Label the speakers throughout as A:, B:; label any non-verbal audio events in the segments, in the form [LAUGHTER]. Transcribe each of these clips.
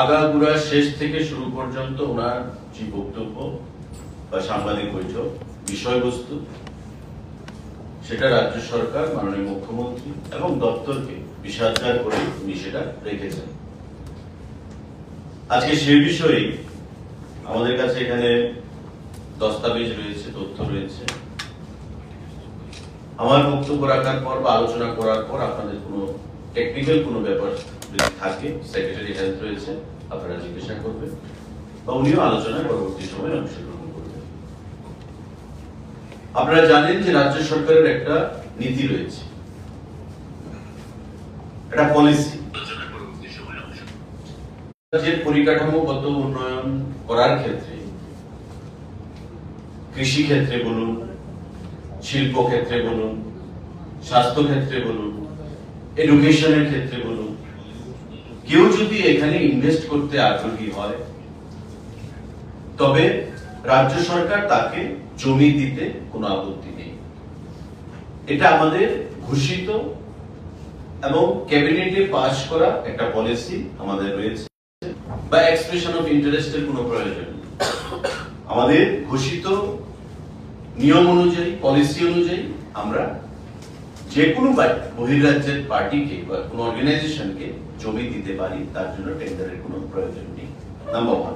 A: আগাগুড়া শেষ থেকে শুরু পর্যন্ত ওনার যে বক্তব্য বা সাংবাদিক বৈঠক, বিষয়বস্তু, সেটা রাজ্য সরকার, মাননীয় মুখ্যমন্ত্রী এবং দপ্তরকে বিষাদার করে উনি সেটা রেখেছেন। আজকে সেই বিষয়েই আমাদের কাছে এখানে দস্তাবেজ রয়েছে, তথ্য রয়েছে। আমার বক্তব্য রাখার পর বা আলোচনা করার পর আপনাদের কোনো টেকনিক্যাল কোনো ব্যাপার থাকে সেক্রেটারি রয়েছে, আপনারা জিজ্ঞাসা করবেন বা উনিও আলোচনায় পরবর্তী সময় অংশগ্রহণ করবেন। আপনারা জানেন যে রাজ্য সরকারের একটা নীতি রয়েছে। একটা পলিসি পরিকাঠামোগত উন্নয়ন করার ক্ষেত্রে, কৃষি ক্ষেত্রে বলুন, শিল্প ক্ষেত্রে বলুন, স্বাস্থ্য ক্ষেত্রে বলুন এডুকেশনের ক্ষেত্রে বলুন কেউ যদি এখানে ইনভেস্ট করতে আগ্রহী হয়, তবে রাজ্য সরকার তাকে জমি দিতে কোনো আপত্তি নেই। এটা আমাদের ঘোষিত এবং ক্যাবিনেটে পাশ করা একটা পলিসি আমাদের রয়েছে, বা এক্সপ্রেশন অফ ইন্টারেস্টের কোনো প্রয়োজন আমাদের ঘোষিত নিয়ম অনুযায়ী পলিসি অনুযায়ী আমরা যে কোনো বা- বহির্রাজ্যের পার্টিকে বা কোনো অর্গানাইজেশনকে জমি দিতে পারি, তার জন্য টেন্ডারের কোনো প্রয়োজন নেই নাম্বার ওয়ান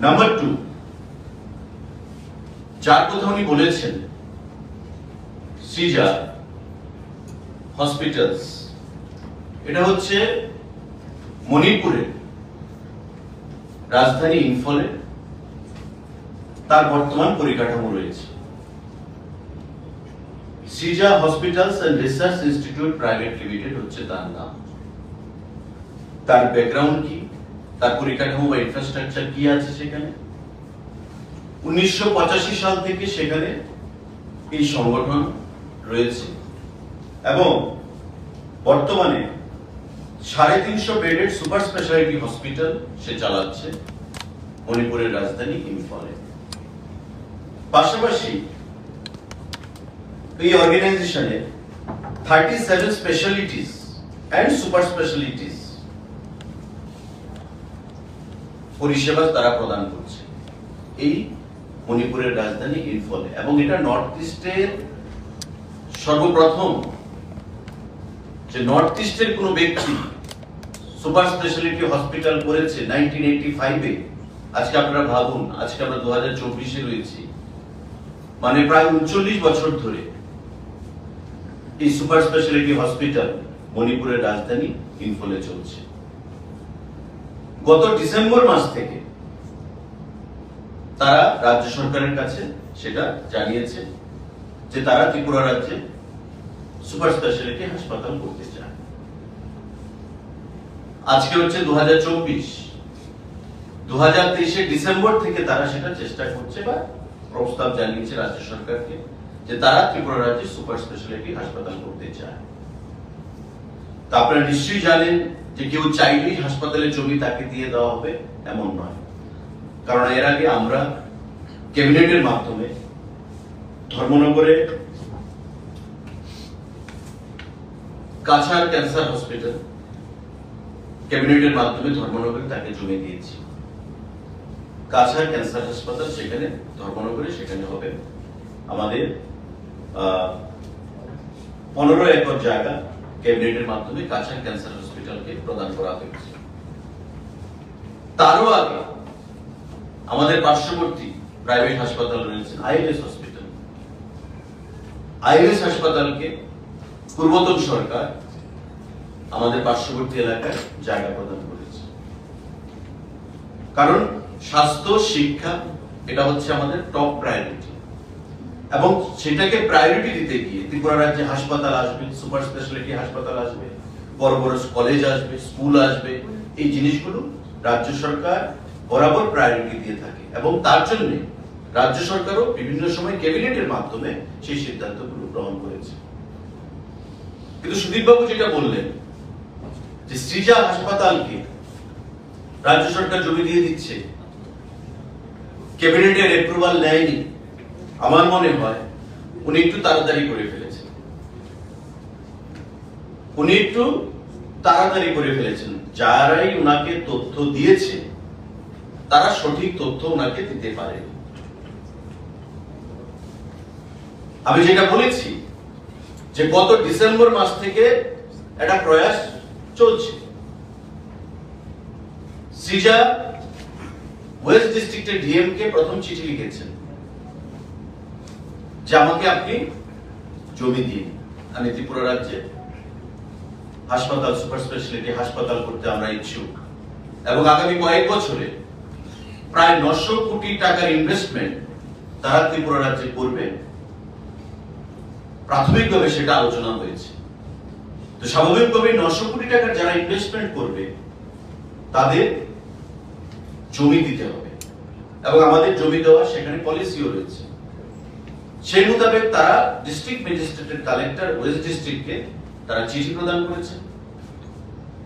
A: নাম্বার টু যার কথা উনি বলেছেন সৃজা হসপিটালস এটা হচ্ছে মণিপুরের রাজধানী ইম্ফলে তার বর্তমান পরিকাঠামো রয়েছে। Shija hospitals and research institute private limited হচ্ছে তার নাম। তার ব্যাকগ্রাউন্ড কি? তার পরিকাঠামো বা ইনফ্রাস্ট্রাকচার কি আছে সেখানে? উনিশশো সাল থেকে সেখানে এই সংগঠন রয়েছে। এবং বর্তমানে সাড়ে তিনশো বেডের সুপার স্পেশালিটি হসপিটাল সে চালাচ্ছে মণিপুরের রাজধানী ইম্ফলে। পাশাপাশি এই অর্গানাইজেশনে thirty seven specialities and super specialities পরিষেবা তারা প্রদান করছে। এই মণিপুরের রাজধানী ইম্ফলে এবং এটা নর্থ ইস্টের সর্বপ্রথম যে নর্থ ইস্টের কোনো ব্যক্তি সুপার স্পেশালিটি হসপিটাল করেছে নাইনটিন এইটি ফাইভে আজকে আপনারা ভাবুন, আজকে আমরা দু হাজার চব্বিশে রয়েছি। মানে প্রায় উনচল্লিশ বছর ধরে। এই সুপার স্পেশালিটি হসপিটাল মণিপুরের রাজধানী ইম্ফলে চলছে। গত ডিসেম্বর মাস থেকে তারা রাজ্য সরকারের কাছে সেটা জানিয়েছে যে তারা ত্রিপুরা রাজ্যে সুপার স্পেশালিটি হাসপাতাল করতে চায়। আজকে হচ্ছে দু হাজার চব্বিশ। দু হাজার তেইশে ডিসেম্বর থেকে তারা সেটা চেষ্টা করছে বা প্রস্তাব জানিয়েছে রাজ্য সরকারকে। যে তারা ত্রিপুরা রাজ্যে সুপার স্পেশালিটি হাসপাতাল করতে চায়। তা আপনারা নিশ্চয়ই জানেন যে কেউ চাইলেই হাসপাতালে জমি তাকে দিয়ে দেওয়া হবে এমন নয়। কারণ এর আগে আমরা ক্যাবিনেটের মাধ্যমে ধর্মনগরে কাছাড় ক্যান্সার হসপিটাল ক্যাবিনেটের মাধ্যমে ধর্মনগরে তাকে জমি দিয়েছি। কাছাড় ক্যান্সার হাসপাতাল সেখানে, ধর্মনগরে সেখানে হবে। আমাদের পনেরো একর জায়গা ক্যাবিনেটের মাধ্যমে কাছাড় ক্যান্সার হসপিটালকে প্রদান করা হয়েছে। তারও আগে আমাদের পার্শ্ববর্তী প্রাইভেট হাসপাতাল রয়েছে, আইএলএস হসপিটাল। আইএলএস হাসপাতালকে পূর্বতন সরকার আমাদের পার্শ্ববর্তী এলাকায় জায়গা প্রদান করেছে। কারণ স্বাস্থ্য, শিক্ষা, এটা হচ্ছে আমাদের টপ প্রায়োরিটি এবং সেটাকে প্রায়োরিটি দিতে গিয়ে ত্রিপুরা রাজ্যে হাসপাতাল আসবে সুপার স্পেশালিটি হাসপাতাল আসবে, বড় বড় কলেজ আসবে স্কুল আসবে, এই জিনিসগুলো রাজ্য সরকার বরাবর প্রায়োরিটি দিয়ে থাকে। এবং তার জন্য রাজ্য সরকারও বিভিন্ন সময় ক্যাবিনেটের মাধ্যমে সেই সিদ্ধান্তগুলো গ্রহণ করেছে। কিন্তু সুদীপবাবু যেটা বললেন, যে সৃজা হাসপাতালকে রাজ্য সরকার জমি দিয়ে দিচ্ছে। ক্যাবিনেটের অ্যাপ্রুভাল নেয়নি। আমার মনে হয় উনি একটু তাড়াতাড়ি করে ফেলেছেন। উনি একটু তাড়াতাড়ি করে ফেলেছেন। যারাই ওনাকে তথ্য দিয়েছে, তারা সঠিক তথ্য ওনাকে দিতে পারে আমি যেটা বলেছি যে গত ডিসেম্বর মাস থেকে একটা প্রয়াস চলছে। সিজা ওয়েস্ট ডিস্ট্রিক্টের ডিএম কে প্রথম চিঠি লিখেছেন। যে আমাকে আপনি জমি দিন, আমি ত্রিপুরা রাজ্যে হাসপাতাল, সুপার স্পেশালিটি হাসপাতাল করতে আমরা ইচ্ছুক। এবং আগামী কয়েক বছরে প্রায় নশো কোটি টাকার ইনভেস্টমেন্ট তারা ত্রিপুরা রাজ্যে করবে। প্রাথমিকভাবে সেটা আলোচনা হয়েছে। তো স্বাভাবিকভাবে নশো কোটি টাকার যারা ইনভেস্টমেন্ট করবে, তাদের জমি দিতে হবে। এবং আমাদের জমি দেওয়া সেখানে পলিসিও রয়েছে। সেই মোতাবেক তারা ডিস্ট্রিক্ট ম্যাজিস্ট্রেটের কালেক্টর ওয়েস্ট ডিস্ট্রিক্টকে তারা চিঠি প্রদান করেছে,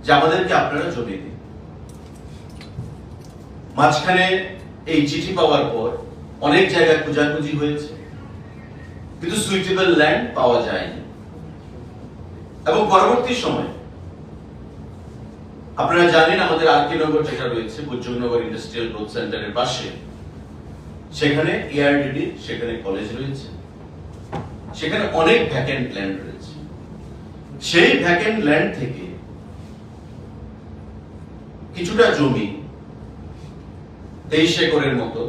A: যে আমাদেরকে আপনারা জমি দিন। মাঝখানে এই চিঠি পাওয়ার পর অনেক জায়গায় খোঁজাখুঁজি হয়েছে, কিন্তু সুইটেবল ল্যান্ড পাওয়া যায়নি। এবং পরবর্তী সময়, আপনারা জানেন আমাদের আর কে নগর যেটা রয়েছে বুজ্জনগর ইন্ডাস্ট্রিয়াল গ্রোথ সেন্টারের পাশে সেখানে এআরডিডি সেখানে কলেজ রয়েছে। সেখানে অনেক ভ্যাকেন্ট ল্যান্ড রয়েছে। সেই ভ্যাকেন্ট ল্যান্ড থেকে কিছুটা জমি তেইশ একরের মতো,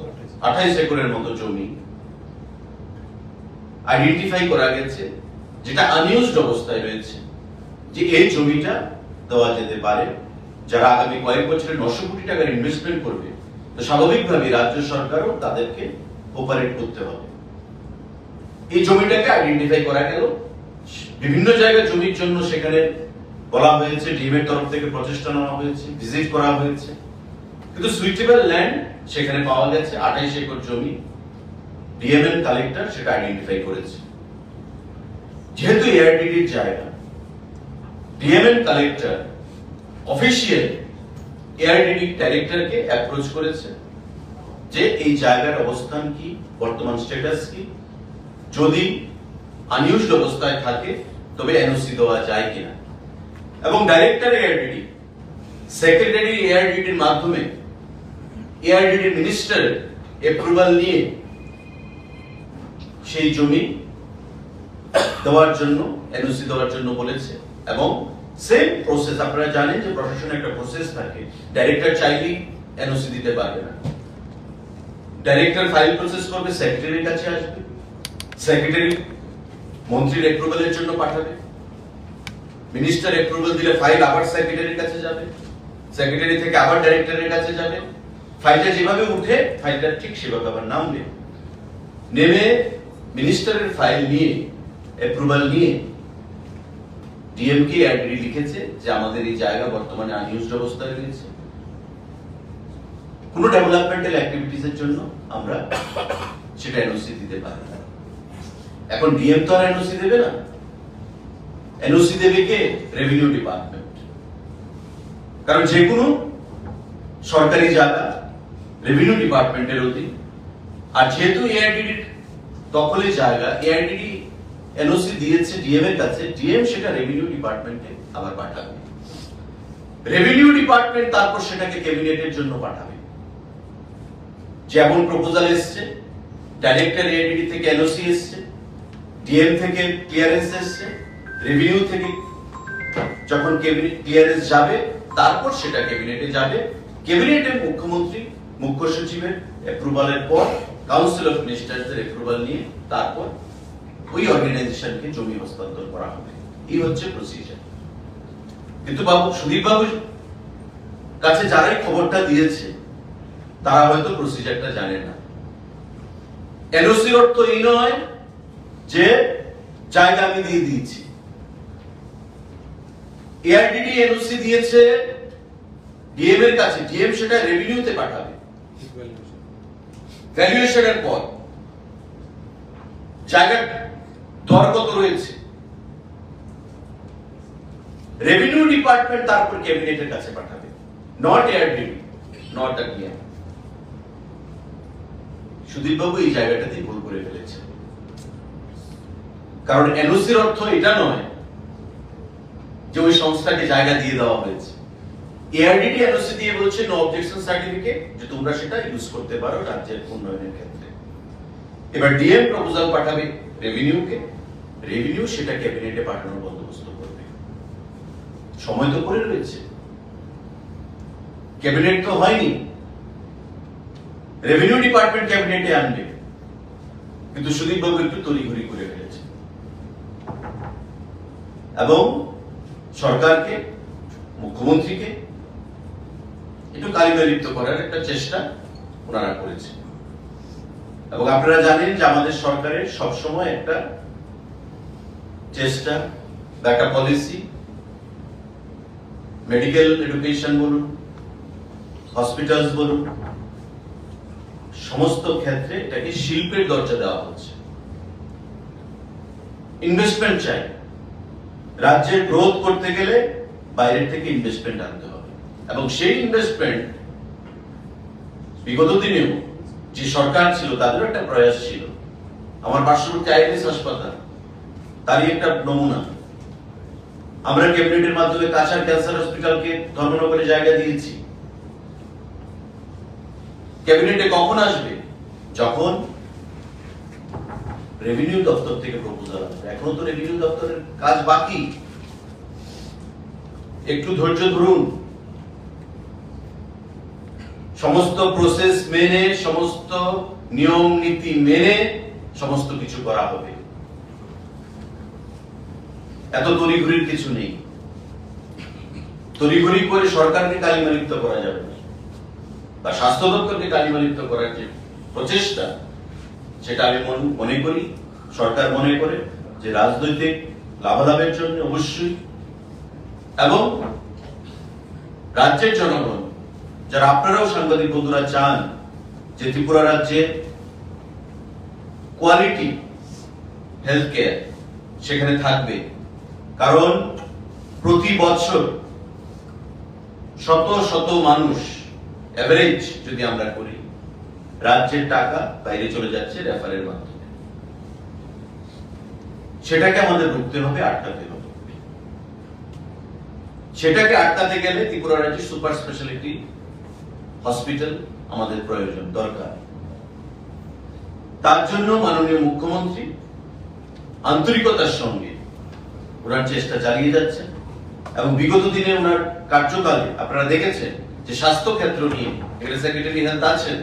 A: আঠাইশ একরের মতো জমি আইডেন্টিফাই করা গেছে, যেটা আনইউজড অবস্থায় রয়েছে, যে এই জমিটা দেওয়া যেতে পারে, যারা আগামী কয়েক বছরে নশো কোটি টাকার ইনভেস্টমেন্ট করবে স্বাভাবিকভাবে রাজ্য সরকারও তাদেরকে অপারেট করতে হবে। এই জমিটাকে আইডেন্টিফাই করা গেল। বিভিন্ন জায়গায় জমির জন্য সেখানে বলা হয়েছে, ডিএমের তরফ থেকে প্রচেষ্টা নেওয়া হয়েছে ভিজিট করা হয়েছে। কিন্তু সুইটেবল ল্যান্ড সেখানে পাওয়া গেছে, আঠাইশ একর জমি। ডিএমএন কালেক্টর সেটা আইডেন্টিফাই করেছে। যেহেতু এআরডিডির জায়গা ডিএমএন কালেক্টর অফিসিয়াল এআরডিডি ডাইরেক্টরকে অ্যাপ্রোচ করেছে যে এই জায়গার অবস্থান কি, বর্তমান স্ট্যাটাস কি? যদি আনইউজড অবস্থায় থাকে, তবে এনওসি দেওয়া যায় কিনা? এবং ডাইরেক্টর এআরডিডি সেক্রেটারি এআরডিডির মাধ্যমে এআরডিডি মিনিস্টার অ্যাপ্রুভাল নিয়ে সেই জমি দেওয়ার জন্য এনওসি দেওয়ার জন্য বলেছে এবং সেম প্রসেস আপনারা জানেন যে প্রশাসনে একটা প্রসেস থাকে। ডাইরেক্টর চাইলেই এনওসি দিতে পারবে না। ডাইরেক্টর ফাইল প্রসেস করবে সেক্রেটারির কাছে আসবে। সেক্রেটারি মন্ত্রীর অ্যাপ্রুভালের জন্য পাঠাবে। মিনিস্টার অ্যাপ্রুভাল দিলে ফাইল আবার সেক্রেটারির কাছে যাবে। সেক্রেটারি থেকে আবার ডাইরেক্টরের কাছে যাবে। ফাইলটা যেভাবে উঠে ফাইলটা ঠিক সেভাবে আবার নামবে নেমে মিনিস্টারের ফাইল নিয়ে অ্যাপ্রুভাল নিয়ে ডিএমকে অ্যাড্রি লিখেছে যে আমাদের এই জায়গা বর্তমানে আনইউজড অবস্থায় রয়েছে। কোন ডেভেলপমেন্টাল অ্যাক্টিভিটিস এর জন্য আমরা সেটা এনওসি দিতে পারি না। এখন ডিএম তো আর এনওসি দেবে না। এনওসি দেবে কে? রেভিনিউ ডিপার্টমেন্ট কারণ যে কোনো সরকারি জায়গা রেভিনিউ ডিপার্টমেন্টের অধীন। আর যেহেতু এআইডিডি দখলে জায়গা এআইডিডি এনওসি দিয়েছে ডিএম এর কাছে ডিএম সেটা রেভিনিউ ডিপার্টমেন্টে আবার পাঠাবে। রেভিনিউ ডিপার্টমেন্ট তারপর সেটাকে ক্যাবিনেটের জন্য পাঠাবে। যেমন প্রপোজাল এসছে ডাইরেক্টর এআইডিডি থেকে এনওসি এসছে ডিএম থেকে ক্লিয়ারেন্স এসছে রেভিনিউ থেকে যখন ক্যাবিনেট ক্লিয়ারেন্স যাবে, তারপর সেটা ক্যাবিনেটে যাবে। ক্যাবিনেটে মুখ্যমন্ত্রী, মুখ্য সচিবের অ্যাপ্রুভালের পর কাউন্সিল অফ মিনিস্টার্সদের অ্যাপ্রুভাল নিয়ে তারপর ওই অর্গানাইজেশনকে জমি হস্তান্তর করা হবে। এই হচ্ছে প্রসিজার কিন্তু বাবু সুদীপ বাবুর কাছে যারাই খবরটা দিয়েছে তারা হয়তো প্রসিজারটা জানে না। এনওসির অর্থ এই নয় যে জায়গা আমি দিয়ে দিয়েছি। এআরডিডি এনওসি দিয়েছে ডিএম এর কাছে ডিএম সেটা রেভিনিউতে পাঠাবে। ভ্যালুয়েশনের পর। জায়গার দর কত রয়েছে রেভিনিউ ডিপার্টমেন্ট তারপর ক্যাবিনেটের কাছে পাঠাবে। Not not the DM Sudip বাবু এই জায়গাটাতে ভুল করে ফেলেছে কারণ এনওসির অর্থ এটা নয় যে ওই সংস্থাকে জায়গা দিয়ে দেওয়া হয়েছে। এআরডিটি এনওসি দিয়ে বলছে নো অবজেকশন সার্টিফিকেট যে তোমরা সেটা ইউজ করতে পারো রাজ্যের উন্নয়নের ক্ষেত্রে। এবার ডিএম প্রপোজাল পাঠাবে রেভিনিউকে রেভিনিউ সেটা ক্যাবিনেটে পাঠানোর বন্দোবস্ত করবে। সময় তো পড়ে রয়েছে। ক্যাবিনেট তো হয়নি। রেভিনিউ ডিপার্টমেন্ট ক্যাবিনেটে আনবে। কিন্তু সুদীপ বাবু একটু তড়িঘড়ি করে ফেলেছে। এবং সরকারকে, মুখ্যমন্ত্রীকে একটু কালিমালিপ্ত করার একটা চেষ্টা ওনারা করেছে। এবং আপনারা জানেন যে আমাদের সরকারের সবসময় একটা চেষ্টা বা একটা পলিসি মেডিকেল এডুকেশন বলুন হসপিটালস বলুন, সমস্ত ক্ষেত্রে এটাকে শিল্পের দরজা দেওয়া হচ্ছে। ইনভেস্টমেন্ট চাই। রাজ্যের গ্রোথ করতে গেলে বাইরের থেকে ইনভেস্টমেন্ট আনতে হবে। এবং সেই ইনভেস্টমেন্ট বিগত দিনেও যে সরকার ছিল, তাদেরও একটা প্রয়াস ছিল। আমার পার্শ্ববর্তী আইএলএস হাসপাতাল তারই একটা নমুনা। আমরা ক্যাবিনেটের মাধ্যমে কাছাড় ক্যান্সার হসপিটালকে ধর্মনগরে জায়গা দিয়েছি। ক্যাবিনেটে কখন আসবে? যখন রেভিনিউ দপ্তর থেকে প্রপোজাল আসবে। এখনও তো রেভিনিউ দপ্তরের কাজ বাকি। একটু ধৈর্য ধরুন। সমস্ত প্রসেস মেনে, সমস্ত নিয়ম নীতি মেনে সমস্ত কিছু করা হবে। এত তড়িঘড়ির কিছু নেই। তড়িঘড়ি করে সরকারকে কালিমালিপ্ত করা যাবে না। বা স্বাস্থ্য দপ্তরকে কালিমালিপ্ত করার যে প্রচেষ্টা, সেটা আমি মনে করি, সরকার মনে করে যে রাজনৈতিক লাভালাভের জন্য অবশ্যই। এবং রাজ্যের জনগণ, যারা আপনারাও সাংবাদিক বন্ধুরা চান যে ত্রিপুরা রাজ্যে কোয়ালিটি হেলথ কেয়ার সেখানে থাকবে কারণ প্রতি বছর শত শত মানুষ এভারেজ যদি আমরা করি, রাজ্যের টাকা বাইরে চলে যাচ্ছে রেফারের মাধ্যমে। সেটাকে আমাদের রুখতে হবে, আটকাতে হবে। সেটাকে আটকাতে গেলে ত্রিপুরা রাজ্যের সুপার স্পেশালিটি হসপিটাল আমাদের প্রয়োজন, দরকার। তার জন্য মাননীয় মুখ্যমন্ত্রী আন্তরিকতার সঙ্গে ওনার চেষ্টা চালিয়ে যাচ্ছেন এবং বিগত দিনে ওনার কার্যকালে আপনারা দেখেছেন যে স্বাস্থ্য ক্ষেত্র নিয়ে এখানে সেক্রেটারি হেলথ আছেন,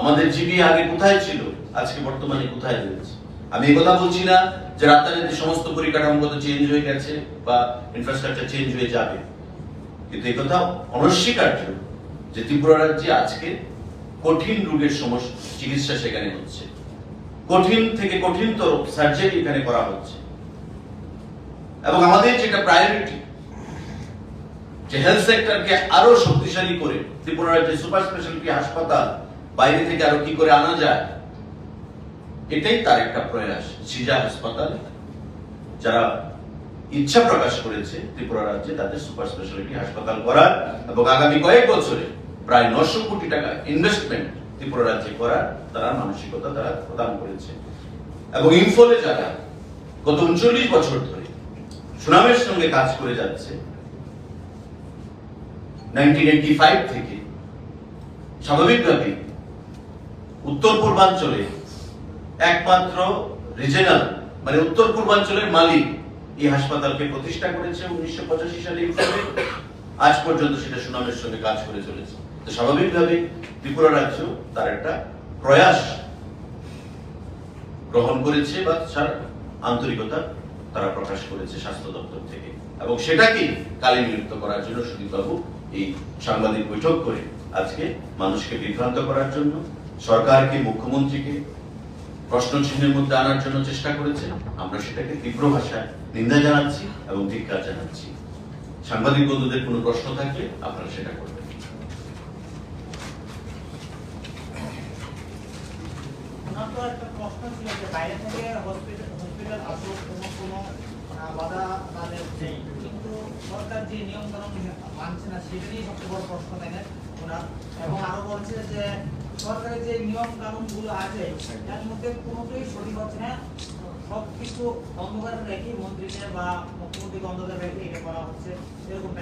A: আমাদের জিবি আগে কোথায় ছিল, আজকে বর্তমানে কোথায় রয়েছে? আমি এই কথা বলছি না যে রাজধানীতে সমস্ত পরিকাঠামোগত চেঞ্জ হয়ে গেছে বা ইনফ্রাস্ট্রাকচার চেঞ্জ হয়ে যাবে। কিন্তু এই কথা অনস্বীকার্য যে ত্রিপুরা রাজ্যে আজকে কঠিন রোগের সমস্যা চিকিৎসা সেখানে হচ্ছে। কঠিন থেকে কঠিনতর সার্জারি এখানে করা হচ্ছে। এবং আমাদের যেটা প্রায়োরিটি যে হেলথ সেক্টরকে আরও শক্তিশালী করে ত্রিপুরা রাজ্যে সুপার স্পেশালিটি হাসপাতাল বাইরে থেকে আরও কি করে আনা যায়, এটাই তার একটা প্রয়াস, সিজা হাসপাতাল, যারা ইচ্ছা প্রকাশ করেছে ত্রিপুরা রাজ্যে তাদের সুপার স্পেশালিটি হাসপাতাল করার এবং আগামী কয়েক বছরে প্রায় নশো কোটি টাকা ইনভেস্টমেন্ট ত্রিপুরা রাজ্যে করার তারা মানসিকতা তারা প্রদান করেছে। এবং ইনফলে যারা গত উনচল্লিশ বছর ধরে সুনামের সঙ্গে কাজ করে যাচ্ছে। থেকে স্বাভাবিকভাবে উত্তর পূর্বাঞ্চলে একমাত্র রিজনাল মানে উত্তর পূর্বাঞ্চলের মালিক এই হাসপাতালকে প্রতিষ্ঠা করেছে উনিশশো পঁচাশি সালে আজ পর্যন্ত সেটা সুনামের সঙ্গে কাজ করে চলেছে। তো স্বাভাবিকভাবে ত্রিপুরা রাজ্য তার একটা প্রয়াস গ্রহণ করেছে বা তার আন্তরিকতা তারা প্রকাশ করেছে স্বাস্থ্য দপ্তর থেকে। এবং সেটাকে কালে নিযুক্ত করার জন্য সুদীপ বাবু এই সাংবাদিক বৈঠক করে আজকে মানুষকে বিভ্রান্ত করার জন্য, সরকারকে, মুখ্যমন্ত্রীকে প্রশ্ন চিহ্নের মধ্যে আনার জন্য চেষ্টা করেছে। আমরা সেটাকে তীব্র ভাষায় নিন্দা জানাচ্ছি এবং ধিক্কার জানাচ্ছি। সাংবাদিক বন্ধুদের কোনো প্রশ্ন থাকলে আপনারা সেটা করবেন।
B: একটা প্রশ্ন ছিল যে বাইরে থেকে হসপিটাল কোনো কোনো বাধা তাদের নেই। কিন্তু সরকার যে নিয়ম কানুন মানছে না, সেটা নিয়ে সবচেয়ে বড় প্রশ্ন থাকে এবং আরও বলছে যে, সরকারের যে নিয়ম আছে, তার মধ্যে কোনোটাই সঠিক হচ্ছে না। সব কিছু অন্ধকার রেখে বা মুখ্যমন্ত্রী গন্ধদের ব্যাপারে এটা করা হচ্ছে। এরকম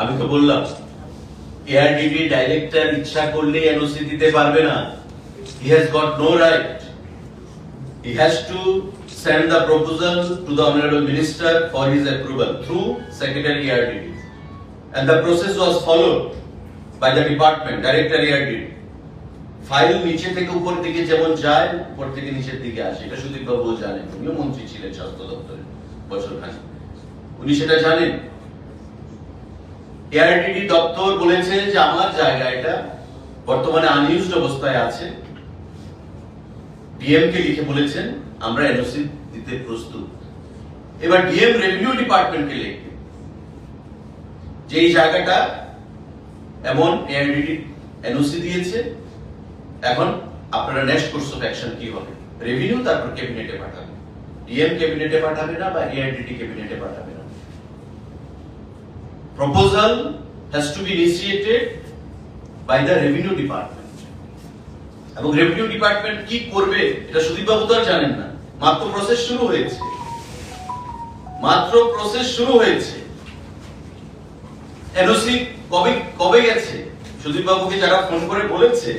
A: আমি তো বললাম এআরডিডি ডাইরেক্টর ইচ্ছা করলে এনওসি দিতে পারবে না। He has got no right he has to send the proposal to the honorable minister for his approval through secretary ERDD. And the process was followed by the department, director ERDD. File নিচে থেকে উপর দিকে যেমন যায় উপর থেকে নিচের দিকে আসে এটা সুদীপ বাবু জানেন উনিও মন্ত্রী ছিলেন স্বাস্থ্য দপ্তরে বছর খানিক উনি সেটা জানেন এআরডিডি দপ্তর বলেছে যে আমার জায়গা এটা বর্তমানে আনইউজড অবস্থায় আছে ডিএম কে লিখে বলেছেন আমরা এনওসি দিতে প্রস্তুত। এবার ডিএম রেভিনিউ ডিপার্টমেন্টকে লিখবে যে এই জায়গাটা এমন এআরডিডি এনওসি দিয়েছে, এখন আপনারা নেক্সট কোর্স অফ অ্যাকশন কি হবে? রেভিনিউ তারপর ক্যাবিনেটে পাঠাবে। ডিএম ক্যাবিনেটে পাঠাবে না বা এআরডিডি ক্যাবিনেটে পাঠাবে না। Proposal has to be initiated by the revenue department এবং রেভিনিউ ডিপার্টমেন্ট কি করবে, এটা সুদীপ বাবু তো আর জানেন না। মাত্র প্রসেস শুরু হয়েছে। মাত্র প্রসেস শুরু হয়েছে। এনওসি কবে কবে গেছে? সুদীপ বাবুকে যারা ফোন করে বলেছে,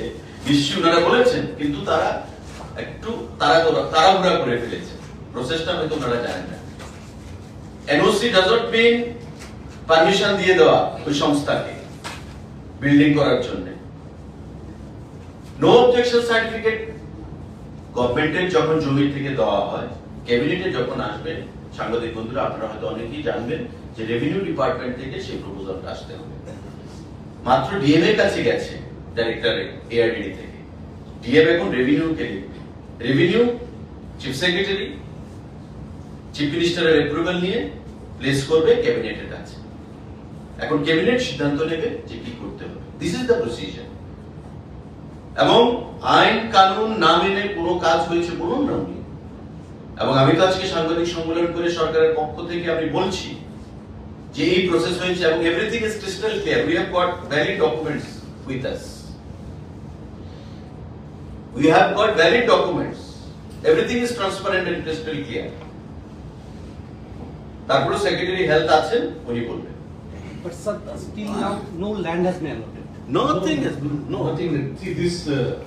A: নিশ্চয়ই ওনারা বলেছেন, কিন্তু তারা একটু তারা তাড়াহুড়া করে ফেলেছে। প্রসেসটা হয়তো ওনারা জানেন না। NOC does not mean permission দিয়ে দেওয়া ওই সংস্থাকে বিল্ডিং করার জন্য। নো অবজেকশন সার্টিফিকেট গভর্নমেন্টের যখন জমি থেকে দেওয়া হয় ক্যাবিনেটে যখন আসবে, সাংবাদিক বন্ধুরা, আপনারা হয়তো অনেকেই জানবেন যে রেভিনিউ ডিপার্টমেন্ট থেকে সেই প্রপোজালটা আসতে হবে। মাত্র ডিএম এর কাছে গেছে ডাইরেক্টর এআরডিডি থেকে। ডিএম এখন রেভিনিউ কে রেভিনিউ চিফ সেক্রেটারি চিফ মিনিস্টারের অ্যাপ্রুভাল নিয়ে প্লেস করবে ক্যাবিনেটের কাছে। এখন ক্যাবিনেট সিদ্ধান্ত নেবে যে কি করতে হবে। দিস ইজ দ্য প্রসিজার এবং আইন কানুন না মেনে কোনো কাজ হয়েছে বলুন না উনি। এবং আমি তো আজকে সাংবাদিক সম্মেলন করে সরকারের পক্ষ থেকে আমি বলছি যে এই প্রসেস হয়েছে এবং everything is crystal clear we have got valid documents with us we have got valid documents everything is transparent and crystal clear তারপরে সেক্রেটারি হেলথ আছেন উনি বলবেন।
C: But sir, still.
A: Nothing has been, no.
D: Nothing, see this uh,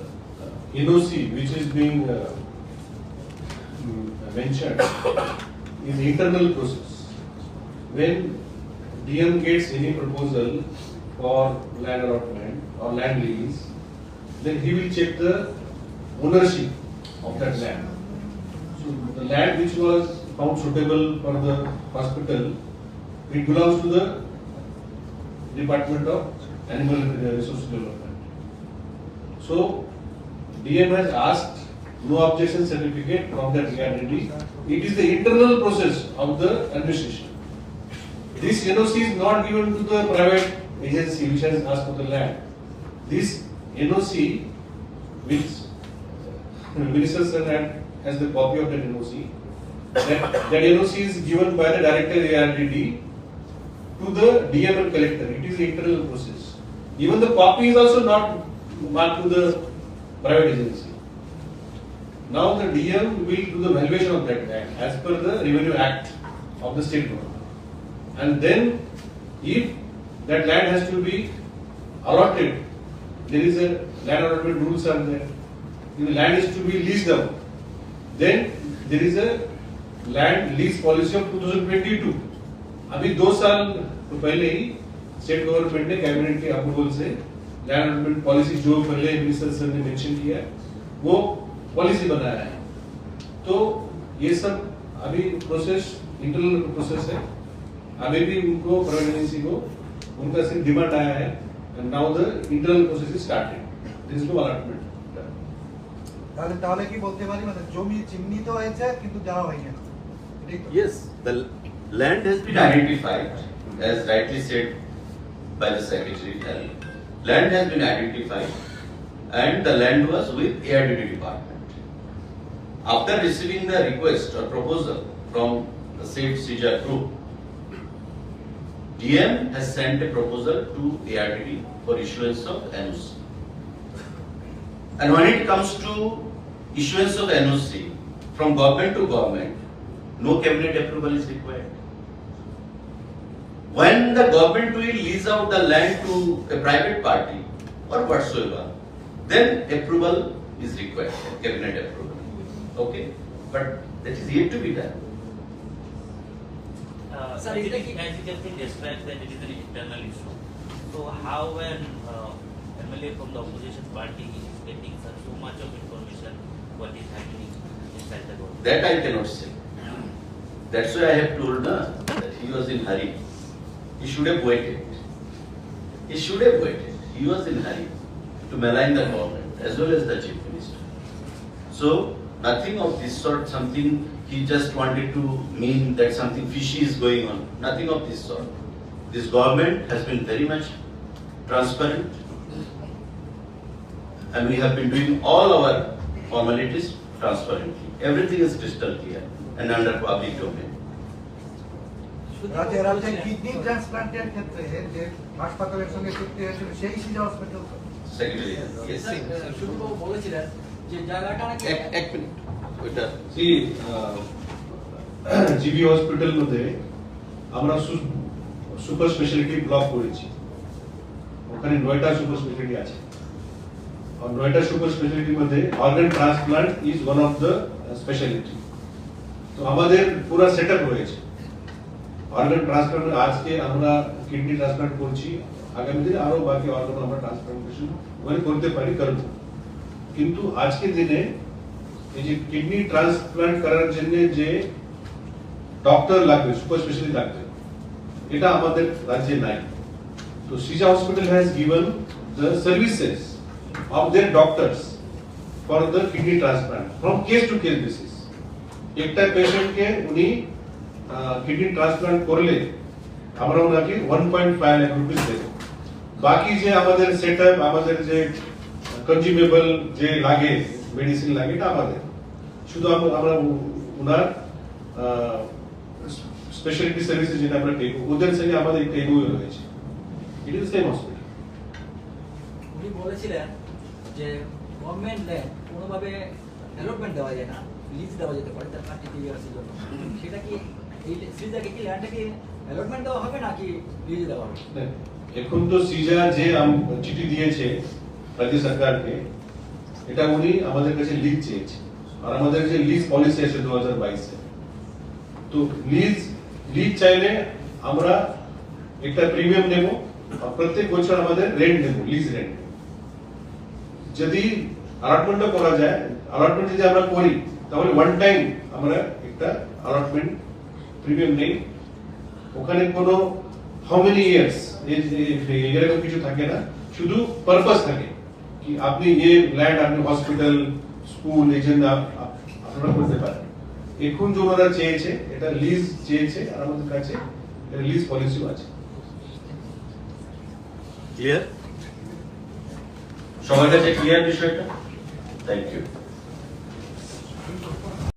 D: NOC which is being uh, mm, mentioned is internal process. When DM gets any proposal for land allotment or land lease, then he will check the ownership of that land. So the land which was found suitable for the hospital, it belongs to the Department of Animal Resource Development. So DM has asked no objection certificate from that guarantee. It is the internal process of the administration. This NOC is not given to the private agency which has asked for the land. This NOC, which [LAUGHS] Minister Sir has the copy of that NOC, that, that NOC is given by the Director ARDD to the DM and collector. It is the internal process. Even the copy is also not marked to the private agency. Now the DM will do the valuation of that land as per the Revenue Act of the state government. And then if that land has to be allotted, there is a land allotment rules are there. If the land is to be leased out, then there is a land lease policy of 2022. अभी दो साल तो पहले ही state government ने cabinet के approval से land allotment policy जो पहले मिनिस्टर सर ने मेंशन किया है, वो पॉलिसी बनाया है तो ये सब अभी प्रोसेस इंटरनल प्रोसेस है अभी भी उनको प्राइवेट एजेंसी को उनका सिर्फ डिमांड आया है now the internal process is started this is no allotment
E: তাহলে তাহলে কি বলতে পারি মানে জমি চিহ্নিত হয়েছে কিন্তু দেওয়া হয়নি এখনো। এটাই তো?
A: Yes, the land has been identified, as rightly said by the secretary. Health. Land has been identified and the land was with ARDD department. After receiving the request or proposal from the said CIJA group, DM has sent a proposal to ARDD for issuance of NOC. And when it comes to issuance of NOC from government to government, no cabinet approval is required. When the government will lease out the land to a private party or whatsoever, then approval is required, cabinet approval. Okay? But that is yet to be done.
F: Uh,
B: Sir,
F: as
B: is
F: it
B: the-
F: is- as it has that it is an internal issue. So how an uh, MLA from the opposition party is getting such so much of information what is happening inside the government?
A: That I cannot say. That's why I have told na, that he was in hurry. He should have waited. He should have waited. He was in hurry to malign the government as well as the chief minister. So nothing of this sort, something he just wanted to mean that something fishy is going on. Nothing of this sort. This government has been very much transparent and we have been doing all our formalities transparently. Everything is crystal clear and under public domain.
E: Kidney ট্রান্সপ্লান্টের ক্ষেত্রে যে হাসপাতালের সঙ্গে চুক্তি হয়েছিল সেই সিজা hospital
B: শুধু বলেছিলেন যে জায়গাটা
A: এক মিনিট ওইটা।
D: জিবি হসপিটাল মধ্যে আমরা সুপার স্পেশালিটি ব্লক করেছি। ওখানে নয়টা সুপার স্পেশালিটি আছে। আর নয়টা সুপার স্পেশালিটির মধ্যে organ transplant is one of the speciality তো আমাদের পুরো সেট আপ হয়েছে। অর্গান ট্রান্সপ্লান্ট আজকে আমরা কিডনি ট্রান্সপ্লান্ট করছি আগামী দিনে আরও বাকি অর্গান আমরা ট্রান্সপ্লান্টেশন ওখানে করতে পারি করব কিন্তু আজকের দিনে এই যে কিডনি ট্রান্সপ্লান্ট করার জন্য যে ডক্টর লাগবে সুপার স্পেশালিস্ট লাগবে এটা আমাদের রাজ্যে নাই তো সিজা hospital has given the services of their doctors for the kidney transplant from case to case basis একটা পেশেন্টকে উনি কিডনি ট্রান্সপ্লান্ট করলে আমরা ওনাকে one point five lakh rupees দেবো। বাকি যে আমাদের সেট আমাদের যে কনজিউমেবল যে লাগে মেডিসিন লাগে, এটা আমাদের। শুধু আমরা উনার স্পেশালিটি সার্ভিসেস যেটা আমরা টেকো ওদের সঙ্গে আমাদের একটা এগোই রয়েছে। ইট ইজ সেম হসপিটাল
B: উনি বলেছিলেন যে গভর্নমেন্ট ল্যান্ড কোনোভাবে ডেভেলপমেন্ট দেওয়া যায় না লিজ দেওয়া যেতে পারে, তার ইয়ার্সের জন্য। সেটা কি
D: এখন তো সিজা যে চিঠি দিয়েছে রাজ্য সরকারকে, এটা উনি আমাদের কাছে লিজ চেয়েছে আর আমাদের যে লিজ পলিসি আছে দু তো লিজ লিজ চাইলে আমরা একটা প্রিমিয়াম নেব, আর প্রত্যেক বছর আমাদের রেন্ট নেব লিজ রেন্ট যদি অ্যালটমেন্টটা করা যায় অ্যালটমেন্ট যদি আমরা করি, তাহলে ওয়ান টাইম আমরা একটা অ্যালটমেন্ট প্রিমিয়াম নেই। ওখানে কোনো হাউ মেনি ইয়ার্স এরকম কিছু থাকে না। শুধু পারপাস থাকে কি আপনি এই ল্যান্ড আপনি হসপিটাল স্কুল এই জন্য আপ- আপ- আপনারা করতে পারেন। এখন যে ওনারা চেয়েছে, এটা লিজ চেয়েছে, আর আমাদের কাছে লিজ পলিসিও আছে।
A: ক্লিয়ার সবার কাছে ক্লিয়ার বিষয়টা? Thank you